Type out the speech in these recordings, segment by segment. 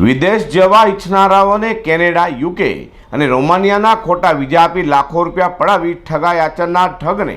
વિદેશ જવા ઈચ્છનારાઓને Canada, UK અને રોમાનિયાના ખોટા વિઝા આપી લાખો રૂપિયા પડાવી ઠગાઈ આચરનાર ઠગને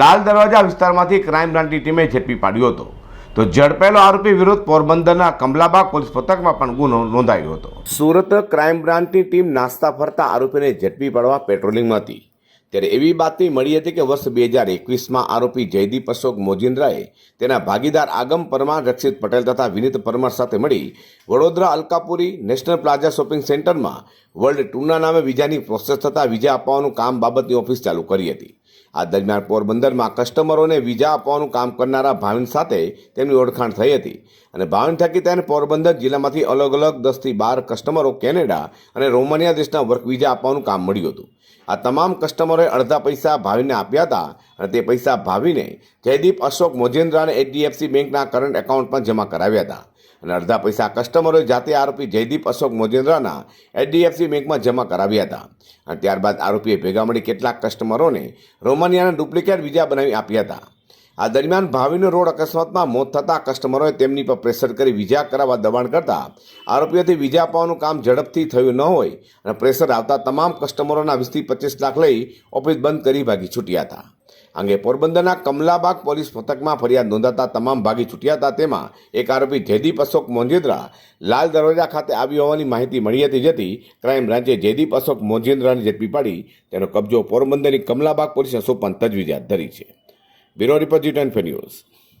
લાલ દરવાજા વિસ્તારમાંથી ક્રાઇમ બ્રાન્ચની ટીમે ઝડપી પાડ્યો હતો. તો ઝડપેલો આરોપી વિરુદ્ધ પોરબંદરના કમલાબાગ પોલીસ મથકમાં પણ ગુનો નોંધાયો હતો. સુરત ક્રાઇમ બ્રાન્ચની ટીમ નાસ્તા ફરતા આરોપીને ઝડપી પાડવા પેટ્રોલિંગમાં હતી. ત્યારે એવી બાતમી મળી હતી કે વર્ષ બે હજાર એકવીસમાં આરોપી જયદીપ અશોક મોજિન્દ્રાએ તેના ભાગીદાર આગમ પરમાર, રક્ષિત પટેલ તથા વિનીત પરમાર સાથે મળી Vadodara Alkapuri national plaza shopping સેન્ટરમાં વર્લ્ડ ટૂરના નામે વિઝાની પ્રોસેસ થતાં વિઝા આપવાનું કામ બાબતની ઓફિસ ચાલુ કરી હતી. આ દરમિયાન પોરબંદરમાં કસ્ટમરોને વિઝા આપવાનું કામ કરનારા ભાવિન સાથે તેમની ઓળખાણ થઈ હતી. અને ભાવિન થકી તેને પોરબંદર જિલ્લામાંથી અલગ અલગ દસથી બાર કસ્ટમરો કેનેડા અને રોમાનિયા દેશના વર્ક વિઝા આપવાનું કામ મળ્યું હતું. આ તમામ કસ્ટમરોએ અડધા પૈસા ભાવિનને આપ્યા હતા. અને તે પૈસા ભાવીને જયદીપ, અશોક મોજેન્દ્રાને એચડીએફસી બેંકના કરંટ એકાઉન્ટમાં જમા કરાવ્યા હતા. અને અડધા પૈસા કસ્ટમરોએ જાતે આરોપી જયદીપ, અશોક, મોજેન્દ્રાના એચડીએફસી બેંકમાં જમા કરાવ્યા હતા. અને ત્યારબાદ આરોપીએ ભેગા મળી કેટલાક કસ્ટમરોને રોમાનિયાના ડુપ્લિકેટ વિઝા બનાવી આપ્યા હતા. આ દરમિયાન ભાવિનો રોડ અકસ્માતમાં મોત થતાં કસ્ટમરોએ તેમની પર પ્રેશર કરી વિઝા કરાવવા દબાણ કરતા આરોપીઓથી વિઝા પાવાનું કામ ઝડપથી થયું ન હોય અને પ્રેશર આવતા તમામ કસ્ટમરોના વીસથી પચીસ લાખ લઈ ઓફિસ બંધ કરી ભાગી છૂટ્યા હતા. અંગે પોરબંદરના કમલાબાગ પોલીસ મથકમાં ફરિયાદ નોંધાતા તમામ ભાગી છૂટ્યા હતા. તેમાં એક આરોપી જયદીપ અશોક મોંજેદ્રા લાલ દરવાજા ખાતે આવી હોવાની માહિતી મળી હતી જેથી ક્રાઇમ બ્રાન્ચે જયદીપ અશોક મોંજેન્દ્રાને ઝડપી પાડી તેનો કબજો પોરબંદરની કમલાબાગ પોલીસે સોંપવાની તજવીજ હાથ ધરી છે. Bureau report ইউটাইন ফেনিউজ